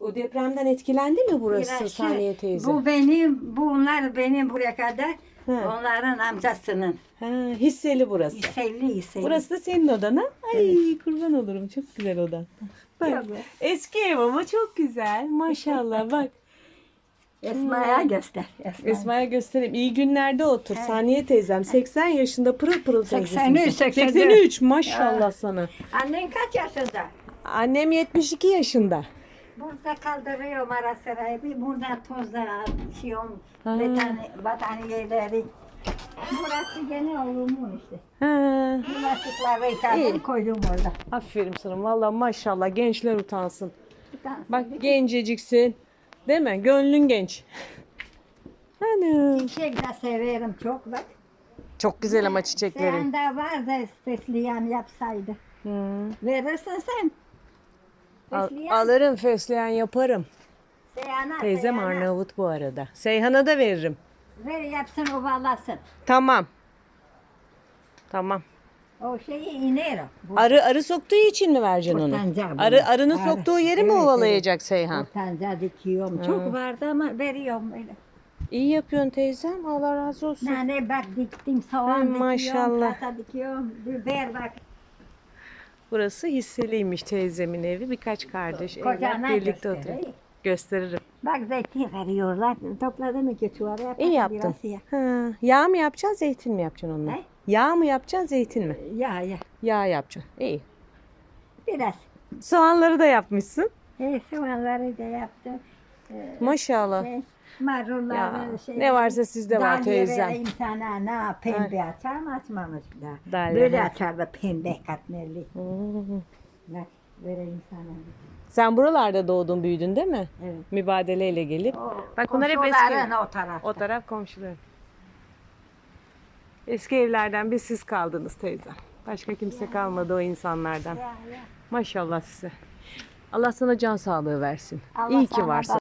O depremden etkilendi mi burası Biraz şey, Saniye teyze? Bu benim, bunlar benim buraya kadar. He. Onların amcasının. Ha, hisseli burası. Hisselli hisselli. Burası da senin odan ha? Ay kurban olurum çok güzel odan. Bak, Yok. eski ev ama çok güzel maşallah bak. Esma'ya göster. Esma. Esma'ya göstereyim. İyi günlerde otur. Saniye teyzem 80 yaşında pırıl pırıl teyzesin 83, sen. 84. 83 maşallah sana. Annen kaç yaşında? Annem 72 yaşında. Burada kaldırıyorum ara sıra. Bir buradan tozla atıyorum. Ha. Batani, battaniyeleri. Burası gene oğlumun işte. Ha, Bulaşıkları İyi. yıkadım koydum orada. aferin sana. Vallahi maşallah gençler utansın. Utansın. Bak genceciksin. Değil mi? Gönlün genç. Hanım. Çiçek de severim çok bak. Çok güzel ama çiçekleri. Sen de var da yapsaydı. Hı. Verirsin sen. Al- Fesleğen. alırım fesleğen yaparım. Seyhana, Teyzem seyhana. Arnavut bu arada. Seyhan'a da veririm. Ver yapsın ovalasın. Tamam. Tamam. O şeyi iner o. Arı arı soktuğu için mi vereceksin onu? Arı arının Arı. soktuğu yeri mi Evet, ovalayacak Seyhan? Kurtanca dikiyorum. Çok vardı ama veriyorum öyle. İyi yapıyorsun teyzem. Allah razı olsun. Nane bak diktim, soğan Ha, dikiyorum, maşallah. pata dikiyorum, biber bak. Burası hisseliymiş teyzemin evi. Birkaç kardeş evlat birlikte göster, oturuyor. Gösteririm. Bak zeytin veriyorlar. Topladın mı ki çuvala yaparsın İyi yaptın. biraz ya. Ha, yağ mı yapacaksın, zeytin mi yapacaksın onunla? Ne? Yağ mı yapacaksın, zeytin mi? Ya ya. Yağ yapacaksın. İyi. Biraz. Soğanları da yapmışsın. E, soğanları da yaptım. Maşallah. Marulları Ya, şey. ne varsa sizde var teyzem. vereyim sana ne pembe açar mı açmamış da. Dalya, Böyle açar da pembe katmerli. Hmm. Bak vereyim sana. Sen buralarda doğdun, büyüdün değil mi? Evet. Mübadeleyle gelip. O, Bak bunlar hep eski. o tarafta. O taraf komşular. Eski evlerden bir siz kaldınız teyzem. Başka kimse kalmadı o insanlardan. Ya, ya. Maşallah size. Allah sana can sağlığı versin. Allah İyi ki sana varsın.